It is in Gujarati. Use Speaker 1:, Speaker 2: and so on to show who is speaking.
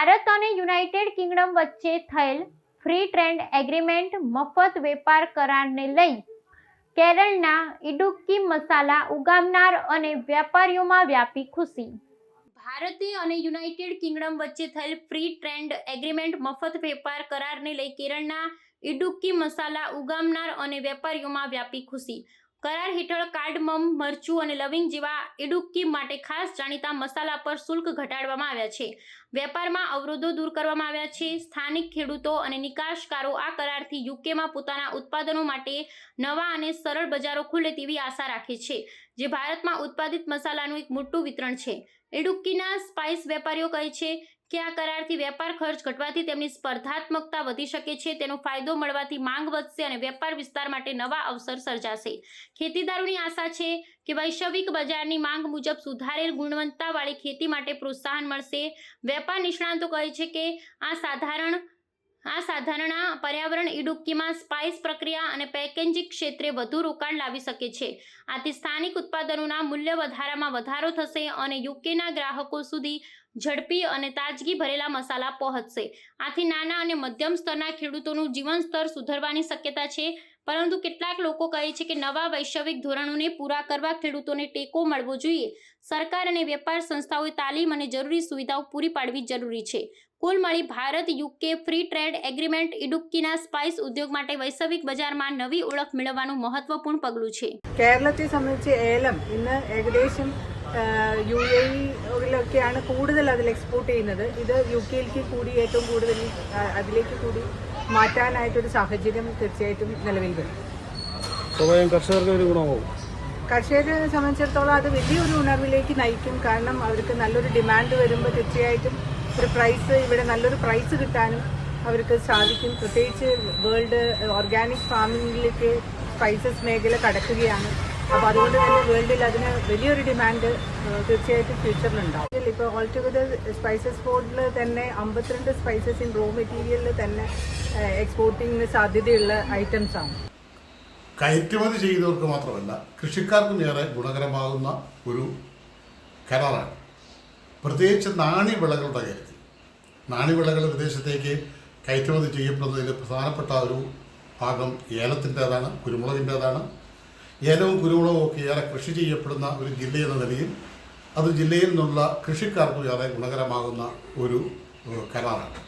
Speaker 1: અને યુનાઇટેડ કિંગડમ વચ્ચે થયેલ ફ્રી ટ્રેડ એગ્રીમેન્ટ મફત વેપાર કરારને લઈ કેરળના ઇડુક્કી મસાલા ઉગામનાર અને વેપારીઓમાં વ્યાપી ખુશી. ભારતીય અને યુનાઇટેડ કિંગડમ વચ્ચે થયેલ ફ્રી ટ્રેડ એગ્રીમેન્ટ મફત વેપાર કરારને લઈ કેરળના ઇડુક્કી મસાલા ઉગામનાર અને વેપારીઓમાં વ્યાપી ખુશી. કરાર હેઠળ કાર્ડમમ, મરચું અને લવિંગ જેવા ઇડુક્કી માટે ખાસ જાણીતા મસાલા પર શુલ્ક ઘટાડવામાં આવ્યા છે. વેપારમાં અવરોધો દૂર કરવામાં આવ્યા છે. સ્થાનિક ખેડૂતો અને નિકાસકારો આ કરારથી યુકેમાં પોતાના ઉત્પાદનો માટે નવા અને સરળ બજારો ખુલે તેવી આશા રાખે છે, જે ભારતમાં ઉત્પાદિત મસાલાનું એક મોટું વિતરણ છે. ઇડુક્કીના સ્પાઇસ વેપારીઓ કહે છે કે આ કરારથી વેપાર ખર્ચ ઘટવાથી તેમની સ્પર્ધાત્મકતા વધી શકે છે, તેનો ફાયદો મળવાથી માંગ વધશે અને વેપાર વિસ્તાર માટે નવા અવસર સર્જાશે. ખેતીદારોની આશા છે કે વૈશ્વિક બજારની માંગ મુજબ સુધારેલ ગુણવત્તાવાળી ખેતી માટે પ્રોત્સાહન મળશે. વેપાર નિષ્ણાંતો કહે છે કે આ સાધારણ આ સાધારણ પર્યાવરણ ઇડુક્કીમાં સ્પાઇસ પ્રક્રિયા અને પેકેજિંગ ક્ષેત્રે વધુ રોકાણ લાવી શકે છે. આથી સ્થાનિક ઉત્પાદનોના મૂલ્ય વધારામાં વધારો થશે અને યુકેના ગ્રાહકો સુધી ઝડપી અને તાજગી ભરેલા મસાલા પહોંચશે. આથી નાના અને મધ્યમ સ્તરના ખેડૂતોનું જીવન સ્તર સુધરવાની શક્યતા છે. પરંતુ કેટલાક લોકો કહે છે કે નવા વૈશ્વિક ધોરણોને પૂરા કરવા ખેડૂતોને ટેકો મળવો જોઈએ. સરકાર અને વેપાર સંસ્થાઓએ તાલીમ અને જરૂરી સુવિધાઓ પૂરી પાડવી જરૂરી છે. કુલ મળી Bharat, UK free trade agreement, ઇડુક્કીના spice ઉદ્યોગ માટે વૈશ્વિક બજારમાં નવી ઓળખ મેળવવાનું મહત્વપૂર્ણ પગલું છે.
Speaker 2: കേരളത്തെ സംബന്ധിച്ച് ഏലം ഇന്ന് ഏകദേശം യു എ ഇ ഇയിലൊക്കെയാണ് കൂടുതൽ അതിൽ എക്സ്പോർട്ട് ചെയ്യുന്നത്. ഇത് യു കെയിലേക്ക് കൂടി ഏറ്റവും കൂടുതൽ അതിലേക്ക് കൂടി മാറ്റാനായിട്ടൊരു സാഹചര്യം തീർച്ചയായിട്ടും നിലവിൽ വരും.
Speaker 3: കർഷകർക്ക് ഒരു ഗുണമാവും.
Speaker 2: കർഷകരെ സംബന്ധിച്ചിടത്തോളം അത് വലിയൊരു ഉണർവിലേക്ക് നയിക്കും. കാരണം അവർക്ക് നല്ലൊരു ഡിമാൻഡ് വരുമ്പോൾ തീർച്ചയായിട്ടും ഒരു പ്രൈസ് ഇവിടെ നല്ലൊരു പ്രൈസ് കിട്ടാനും അവർക്ക് സാധിക്കും. പ്രത്യേകിച്ച് വേൾഡ് ഓർഗാനിക് ഫാമിങ്ങിലേക്ക് സ്പൈസസ് മേഖല കടക്കുകയാണ്. അപ്പോൾ അതുകൊണ്ട് തന്നെ വേൾഡിൽ അതിന് വലിയൊരു ഡിമാൻഡ് തീർച്ചയായിട്ടും ഫ്യൂച്ചറിലുണ്ടാവും ഇപ്പോൾ ഓൾ ടുഗദർ സ്പൈസസ് ബോർഡിൽ തന്നെ അമ്പത്തിരണ്ട് സ്പൈസസ് ഇൻ റോ മെറ്റീരിയലിൽ തന്നെ എക്സ്പോർട്ടിങ്ങിന് സാധ്യതയുള്ള ഐറ്റംസ് ആണ്.
Speaker 4: കയറ്റുമതി ചെയ്തവർക്ക് മാത്രമല്ല കൃഷിക്കാർക്കും ഏറെ ഗുണകരമാകുന്ന ഒരു കരാറാണ്. പ്രത്യേകിച്ച് നാണ്യവിളകളുടെ കാര്യത്തിൽ. നാണ്യവിളകൾ വിദേശത്തേക്ക് കയറ്റുമതി ചെയ്യപ്പെടുന്നതിൽ പ്രധാനപ്പെട്ട ഒരു ഭാഗം ഏലത്തിന്റെതാണ് കുരുമുളകിന്റേതാണ്. ഏലവും കുരുമുളകും ഒക്കെ ഏറെ കൃഷി ചെയ്യപ്പെടുന്ന ഒരു ജില്ലയെന്ന നിലയിൽ അത് ജില്ലയിൽ നിന്നുള്ള കൃഷിക്കാർക്കും ഏറെ ഗുണകരമാകുന്ന ഒരു കരാറാണ്.